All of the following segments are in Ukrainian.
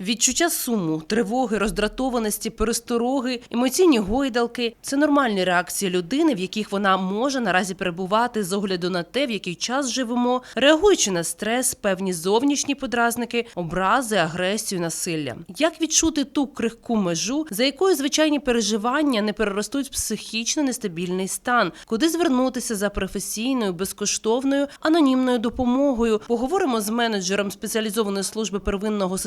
Відчуття суму, тривоги, роздратованості, перестороги, емоційні гойдалки це нормальні реакції людини, в яких вона може наразі перебувати з огляду на те, в який час живемо, реагуючи на стрес, певні зовнішні подразники, образи, агресію, насилля. Як відчути ту крихку межу, за якою звичайні переживання не переростуть в психічно нестабільний стан, куди звернутися за професійною, безкоштовною, анонімною допомогою? Поговоримо з менеджером спеціалізованої служби первинного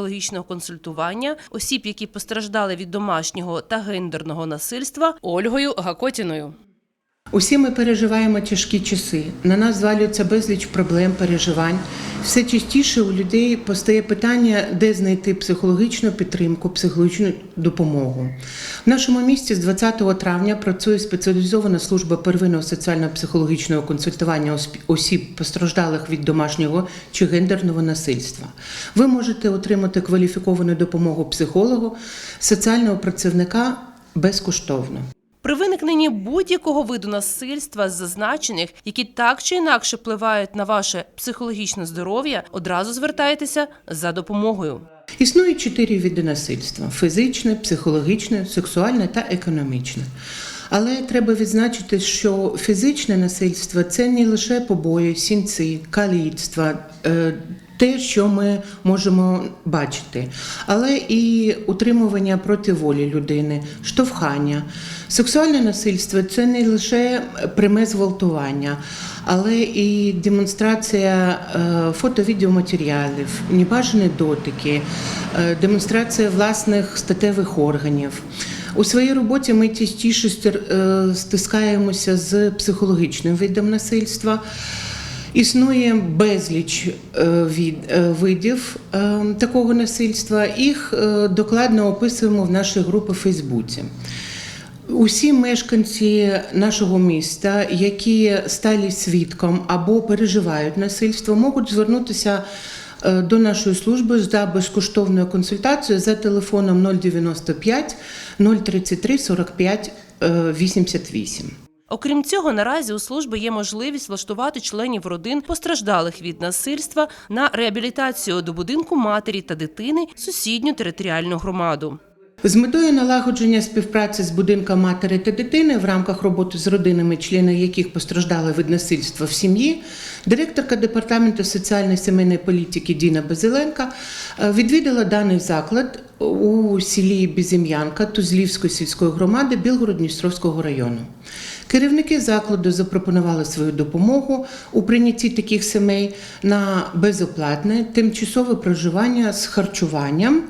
соціально-психологічного консультування осіб, які постраждали від домашнього та гендерного насильства, Ольгою Гакотіною. Усі ми переживаємо тяжкі часи. На нас звалюється безліч проблем, переживань. Все частіше у людей постає питання, де знайти психологічну підтримку, психологічну допомогу. В нашому місті з 20 травня працює спеціалізована служба первинного соціально-психологічного консультування осіб, постраждалих від домашнього чи гендерного насильства. Ви можете отримати кваліфіковану допомогу психологу, соціального працівника безкоштовно. При виникненні будь-якого виду насильства з зазначених, які так чи інакше впливають на ваше психологічне здоров'я, одразу звертайтеся за допомогою. Існують чотири види насильства: фізичне, психологічне, сексуальне та економічне. Але треба відзначити, що фізичне насильство це не лише побої, сінці, каліцтва, е, те, що ми можемо бачити, але і утримування проти волі людини, штовхання. Сексуальне насильство це не лише пряме зґвалтування, але і демонстрація е, фото-відеоматеріалів, небажані дотики, е, демонстрація власних статевих органів. У своїй роботі ми частіше е, стискаємося з психологічним видом насильства. Існує безліч е, від, е, видів е, такого насильства. Їх докладно описуємо в нашій групі в Фейсбуці. Усі мешканці нашого міста, які стали свідком або переживають насильство, можуть звернутися до нашої служби за безкоштовною консультацією за телефоном 095 033 45 е, 88. Окрім цього, наразі у служби є можливість влаштувати членів родин постраждалих від насильства на реабілітацію до будинку матері та дитини сусідню територіальну громаду. З метою налагодження співпраці з будинком матері та дитини в рамках роботи з родинами, члени яких постраждали від насильства в сім'ї, директорка департаменту соціальної сімейної політики Діна Базиленка е, відвідала даний заклад у селі Безім'янка Тузлівської сільської громади Білгород-Дністровського району. Керівники закладу запропонували свою допомогу у прийнятті таких сімей на безоплатне тимчасове проживання з харчуванням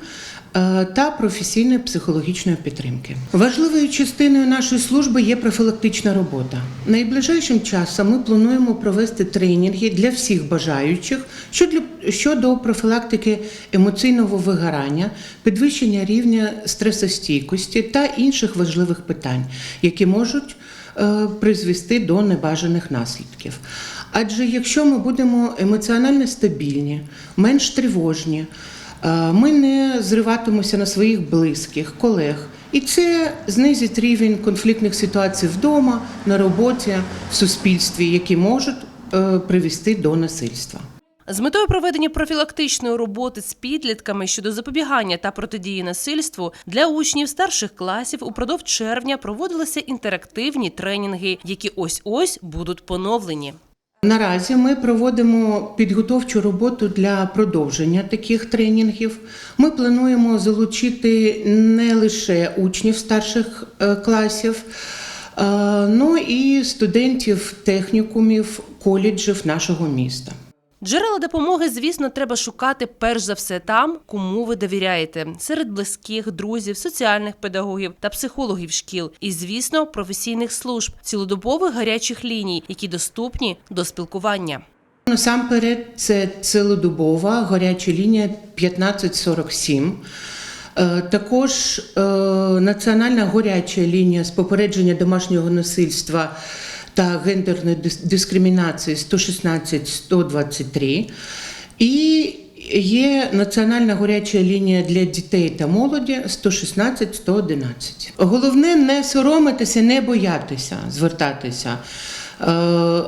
е, та професійної психологічної підтримки. Важливою частиною нашої служби є профілактична робота. Найближчим часом ми плануємо провести тренінги для всіх бажаючих щодо, профілактики емоційного вигорання, підвищення рівня стресостійкості та інших важливих питань, які можуть призвести до небажаних наслідків. Адже якщо ми будемо емоціонально стабільні, менш тривожні, е, ми не зриватимемося на своїх близьких, колег. І це знизить рівень конфліктних ситуацій вдома, на роботі, в суспільстві, які можуть е, привести до насильства. З метою проведення профілактичної роботи з підлітками щодо запобігання та протидії насильству для учнів старших класів упродовж червня проводилися інтерактивні тренінги, які ось ось будуть поновлені. Наразі ми проводимо підготовчу роботу для продовження таких тренінгів. Ми плануємо залучити не лише учнів старших е, класів, е, ну і студентів технікумів, коледжів нашого міста. Джерела допомоги, звісно, треба шукати перш за все там, кому ви довіряєте, серед близьких, друзів, соціальних педагогів та психологів шкіл, і, звісно, професійних служб, цілодобових гарячих ліній, які доступні до спілкування. Насамперед, це цілодобова гаряча лінія 1547. Е, Також е, національна гаряча лінія з попередження домашнього насильства та гендерної дискримінації 116-123. І є національна горяча лінія для дітей та молоді 116-111. Головне не соромитися, не боятися звертатися. Е,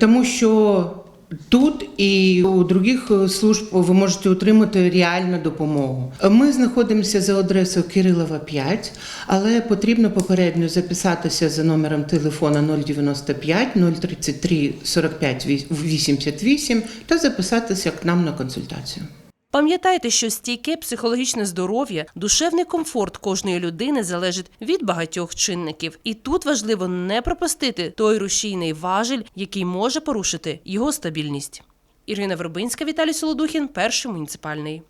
Тому що Тут і у других е, служб ви можете отримати реальну допомогу. Ми знаходимося за адресою Кирилова 5, але потрібно попередньо записатися за номером телефона 095 033 45 88 та записатися к нам на консультацію. Пам'ятайте, що стійке психологічне здоров'я, душевний комфорт кожної людини залежить від багатьох чинників, і тут важливо не пропустити той рушійний важіль, який може порушити його стабільність. Ірина Вербинська, Віталій Солодухін, перший муніципальний.